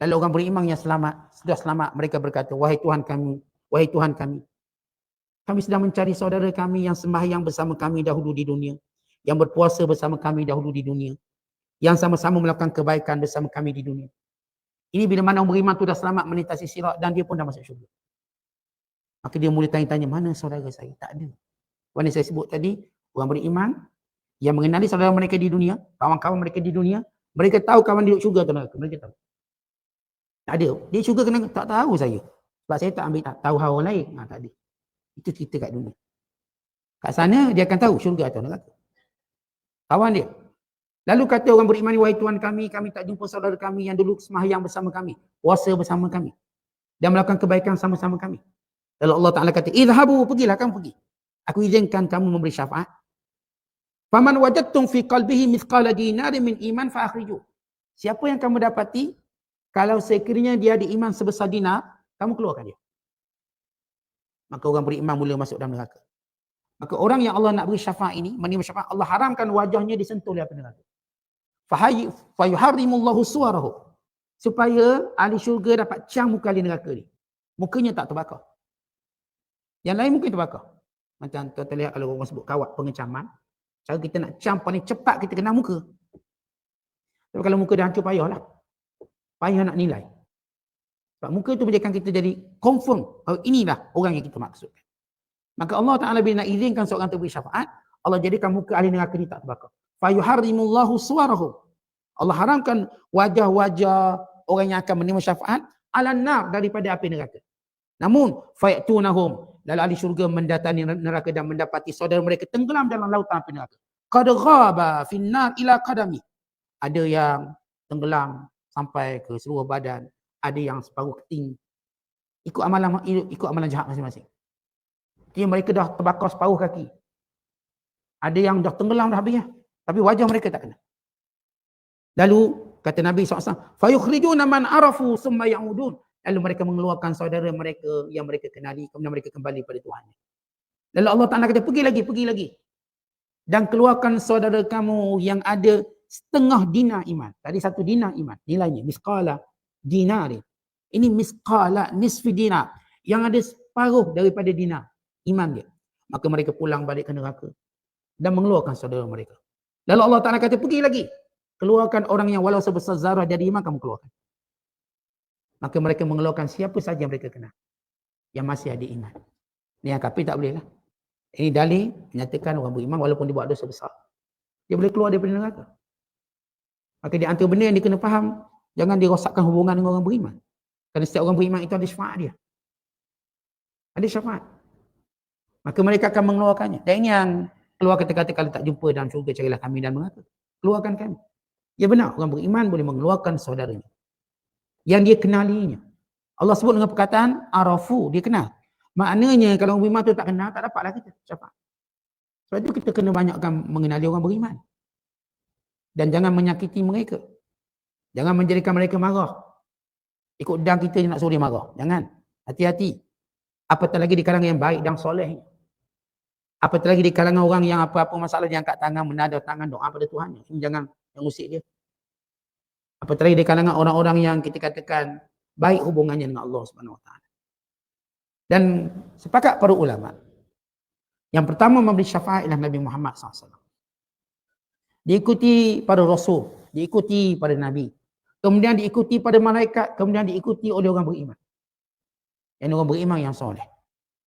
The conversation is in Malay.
Lalu orang beriman yang selamat, sudah selamat, mereka berkata, wahai Tuhan kami, wahai Tuhan kami, kami sedang mencari saudara kami yang sembahyang bersama kami dahulu di dunia, yang berpuasa bersama kami dahulu di dunia, yang sama-sama melakukan kebaikan bersama kami di dunia. Ini bila mana orang beriman tu dah selamat melintasi sirat dan dia pun dah masuk syurga. Maka dia mula tanya-tanya, mana saudara saya? Tak ada. Mana saya sebut tadi, orang beriman yang mengenali saudara mereka di dunia, kawan-kawan mereka di dunia, mereka tahu kawan dia syurga atau neraka. Mereka tahu. Tak ada. Dia syurga kena tak tahu saya. Sebab saya tak ambil tak tahu hal orang lain. Ha, tak ada. Itu cerita kat dunia. Kat sana dia akan tahu syurga atau neraka. Kawan dia. Lalu kata orang beriman, wahai Tuhan kami, kami tak jumpa saudara kami yang dulu semahyang bersama kami. Puasa bersama kami. Dan melakukan kebaikan sama-sama kami. Lalu Allah Ta'ala kata, idhabu, pergilah kamu pergi. Aku izinkan kamu memberi syafaat. Faman wajadtum fi qalbihi mithqala dinarin min iman fa akhriju. Siapa yang kamu dapati kalau sekiranya dia ada iman sebesar dinar, kamu keluarkan dia. Maka orang beriman mula masuk dalam neraka. Maka orang yang Allah nak beri syafaat ini, menerima syafaat, Allah haramkan wajahnya disentuh oleh api neraka. Fayuharrimullahu suarahu. Supaya ahli syurga dapat cang muka ahli neraka ni. Mukanya tak terbakar. Yang lain mungkin terbakar. Macam kita lihat kalau orang sebut kawat pengecaman. Cara kita nak cam paling cepat kita kena muka. Tapi kalau muka dah hancur payahlah. Payah nak nilai. Sebab muka tu menjadikan kita jadi confirm. Oh, inilah orang yang kita maksudkan. Maka Allah Ta'ala bila nak izinkan seorang beri syafaat. Allah jadikan muka ahli neraka ni tak terbakar. Fayuharrimullahu suarahu. Allah haramkan wajah-wajah orang yang akan menerima syafaat ala nar daripada api neraka. Namun fayatunahum lalu ahli syurga mendatangi neraka dan mendapati saudara mereka tenggelam dalam lautan api neraka. Qad ghaba finnar ila qadami. Ada yang tenggelam sampai ke seluruh badan ada yang separuh keting. Ikut amalan ikut amalan jahat masing-masing. Dia mereka dah terbakar separuh kaki. Ada yang dah tenggelam dah habis tapi wajah mereka tak kena. Lalu kata nabi SAW fa yukhrijuna man arafu summa ya'udun. Lalu mereka mengeluarkan saudara mereka yang mereka kenali kemudian mereka kembali pada Tuhan. Lalu Allah Taala kata pergi lagi pergi lagi. Dan keluarkan saudara kamu yang ada setengah dina iman. Tadi satu dina iman, nilainya. Misqala dinari. Ini misqala nisfi dina. Yang ada separuh daripada dina iman dia. Maka mereka pulang balik ke neraka. Dan mengeluarkan saudara mereka. Lalu Allah Ta'ala kata, pergi lagi. Keluarkan orang yang walau sebesar zarah jadi iman, kamu keluarkan maka mereka mengeluarkan siapa saja mereka kenal yang masih ada iman. Ni yang kafir tak boleh lah. Ini dalil menyatakan orang beriman walaupun dia buat dosa besar. Dia boleh keluar daripada neraka. Maka di antara benda yang dia kena faham, jangan dirosakkan hubungan dengan orang beriman. Kerana setiap orang beriman itu ada syafaat dia. Ada syafaat. Maka mereka akan mengeluarkannya. Dan ini yang keluar kata-kata kalau tak jumpa dalam syurga carilah kami dan mengata. Keluarkan kami. Ya benar, orang beriman boleh mengeluarkan saudaranya yang dia kenalinya. Allah sebut dengan perkataan arafu, dia kenal. Maknanya kalau orang beriman tu tak kenal, tak dapatlah kita. Siapa? Sebab itu kita kena banyakkan mengenali orang beriman. Dan jangan menyakiti mereka. Jangan menjadikan mereka marah. Ikut dan kita nak suruh dia marah. Jangan. Hati-hati. Apatah lagi di kalangan yang baik dan soleh. Apatah lagi di kalangan orang yang apa-apa masalah dia angkat tangan, menada tangan doa pada Tuhan. Jangan yang usik dia. Apatah lagi di kalangan orang-orang yang kita katakan baik hubungannya dengan Allah Subhanahu Taala. Dan sepakat para ulama. Yang pertama memberi syafaat ialah Nabi Muhammad SAW. Diikuti pada Rasul. Diikuti pada Nabi. Kemudian diikuti pada malaikat. Kemudian diikuti oleh orang beriman. Yang orang beriman yang soleh.